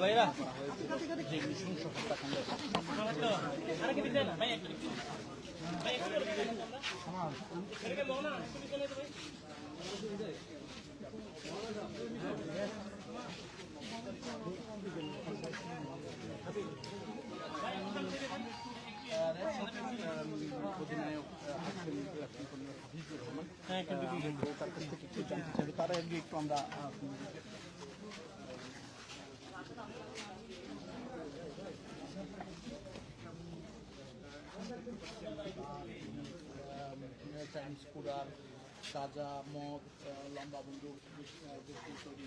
ভাইরা। যে নৃশংস হত্যাকাণ্ড অধিনায়ক হ্যাঁ কাছ থেকে একটু জানতে তার একটু আমরা চাইনিজ সাজা মদ লম্বা বন্দুক তৈরি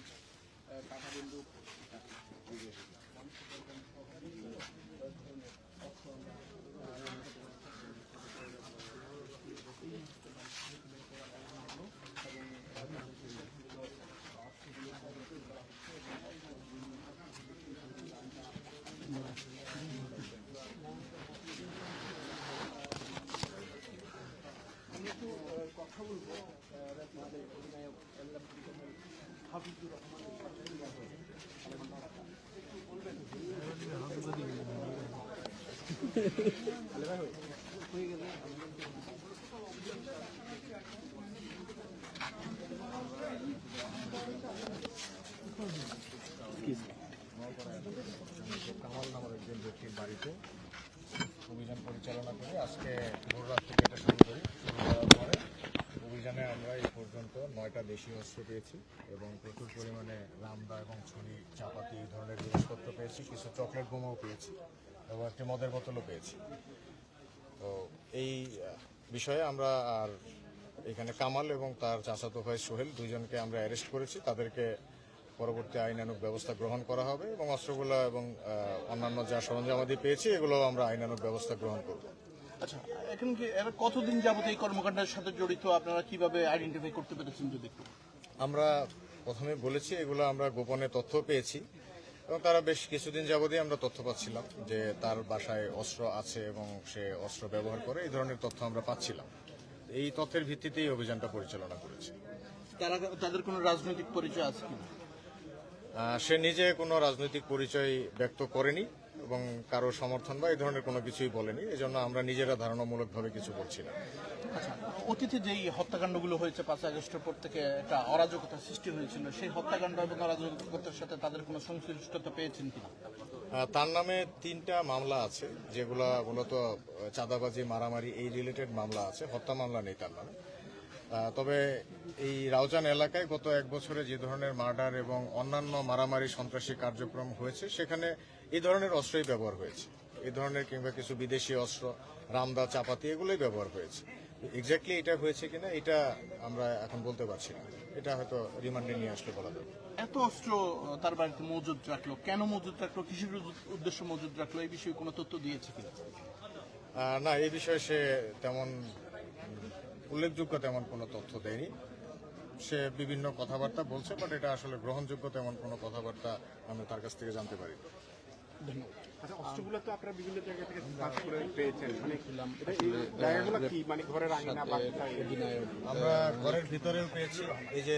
কামাল নামের একজন ব্যক্তির বাড়িতে অভিযান পরিচালনা করে আজকে ভোর রাত থেকে এটা শুরু করি অভিযানে আমরা এই পর্যন্ত নয়টা দেশি অস্ত্র পেয়েছি এবং প্রচুর পরিমাণে রামদা এবং ছড়ি চাপাতি এই ধরনের জিনিসপত্র পেয়েছি, কিছু চকলেট বোমাও পেয়েছি এবং একটি মদের বোতলও পেয়েছি। তো এই বিষয়ে আমরা আর এখানে কামাল এবং তার চাচাতো ভাই সোহেল দুজনকে আমরা অ্যারেস্ট করেছি। তাদেরকে পরবর্তী আইনানুগ ব্যবস্থা গ্রহণ করা হবে এবং অস্ত্রগুলো এবং অন্যান্য যা সরঞ্জামাদি পেয়েছি এগুলো আমরা আইনানুগ ব্যবস্থা গ্রহণ করব। আচ্ছা এখন কি এরা কতদিন যাবত এই কর্মকাণ্ডের সাথে জড়িত? আপনারা কীভাবে আইডেন্টিফাই করতে পেরেছেন যদি একটু? আমরা প্রথমে বলেছি এগুলো আমরা গোপনে তথ্য পেয়েছি এবং তারা বেশ কিছুদিন যাবতই আমরা তথ্য পাচ্ছিলাম যে তার বাসায় অস্ত্র আছে এবং সে অস্ত্র ব্যবহার করে এই ধরনের তথ্য আমরা পাচ্ছিলাম। এই তথ্যের ভিত্তিতেই অভিযানটা পরিচালনা করেছে। তারা তাদের কোনো রাজনৈতিক পরিচয় আছে কিনা? সে নিজে কোনো রাজনৈতিক পরিচয় ব্যক্ত করেনি এবং কারও সমর্থন বা এই ধরনের কোনো কিছুই বলেনি। এই জন্য আমরা নিজেরা ধারণামূলকভাবে কিছু বলছি না। আচ্ছা অতীতে যেই হত্যাকাণ্ডগুলো হয়েছে পাঁচ আগস্টের পর থেকে একটা অরাজকতা সৃষ্টি হয়েছিল সেই হত্যাকাণ্ড এবং অরাজকতার সাথে তাদের কোনো সংশ্লিষ্টতা পেয়েছেন কিনা? তার নামে তিনটা মামলা আছে যেগুলো মূলত চাঁদাবাজি মারামারি এই রিলেটেড মামলা আছে হত্যা মামলা নেই তার নামে। তবে এই রাউজান এলাকায় গত এক বছরে যে ধরনের মার্ডার এবং অন্যান্য মারামারি সন্ত্রাসী কার্যক্রম হয়েছে সেখানে এই ধরনের অস্ত্রই ব্যবহার হয়েছে। এই ধরনের কিংবা কিছু বিদেশি অস্ত্র রামদা চাপাতি এগুলোই ব্যবহার হয়েছে। এক্স্যাক্টলি এটা হয়েছে কিনা এটা আমরা এখন বলতে পারছি না। এটা হয়তো রিমান্ডে নিয়ে আসলে বলা যাবে। এত অস্ত্র তার বাড়িতে মজুদ রাখল কেন মজুদ রাখল কিসের উদ্দ- উদ্দেশ্য মজুদ রাখল এই বিষয়ে কোনো তথ্য দিয়েছে কিনা? না এই বিষয়ে সে তেমন উল্লেখযোগ্য তেমন কোনো তথ্য দেয়নি। সে বিভিন্ন কথাবার্তা বলছে বাট এটা আসলে গ্রহণযোগ্য তেমন কোনো কথাবার্তা আমি তার কাছ থেকে জানতে পারি আচ্ছা অস্ত্রগুলো তো আপনারা বিভিন্ন জায়গা থেকে পাস করে পেয়েছেন মানে এটা এই জায়গাগুলো কি? মানে ঘরের? আমরা ভিতরেও পেয়েছি। এই যে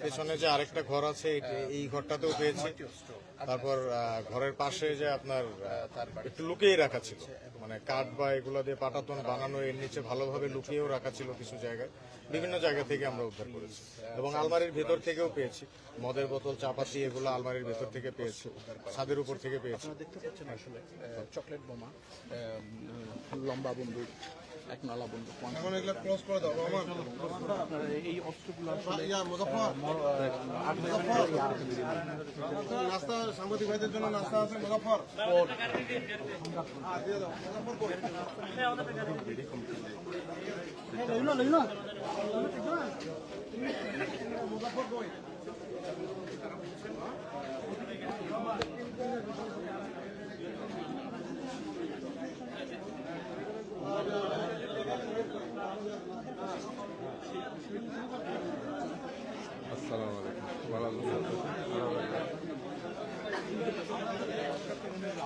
পেছনে যে আরেকটা ঘর আছে এই- এই ঘরটাতেও পেয়েছি। তারপর ঘরের পাশে যে আপনার একটু লুকিয়ে রাখা ছিল। মানে কাঠ বা এগুলো দিয়ে পাটাতন বানানো, এর নিচে ভালোভাবে লুকিয়েও রাখা ছিল কিছু জায়গায়। বিভিন্ন জায়গা থেকে আমরা উদ্ধার করেছি। এবং আলমারির ভেতর থেকেও পেয়েছি। মদের বোতল, চাপাতি, এগুলো আলমারির ভেতর থেকে পেয়েছি। ছাদের উপর থেকে পেয়েছি। দেখতে পাচ্ছেন আসলে চকলেট বোমা লম্বা বন্দুক। এক নলা বন্দুক এখন এগুলো ক্লোজ করে দাও আপনারা এই অস্ত্রগুলো আসলে নাস্তা সাংবাদিক ভাইদের জন্য নাস্তা আছে মুজাফর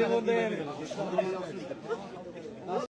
যাবে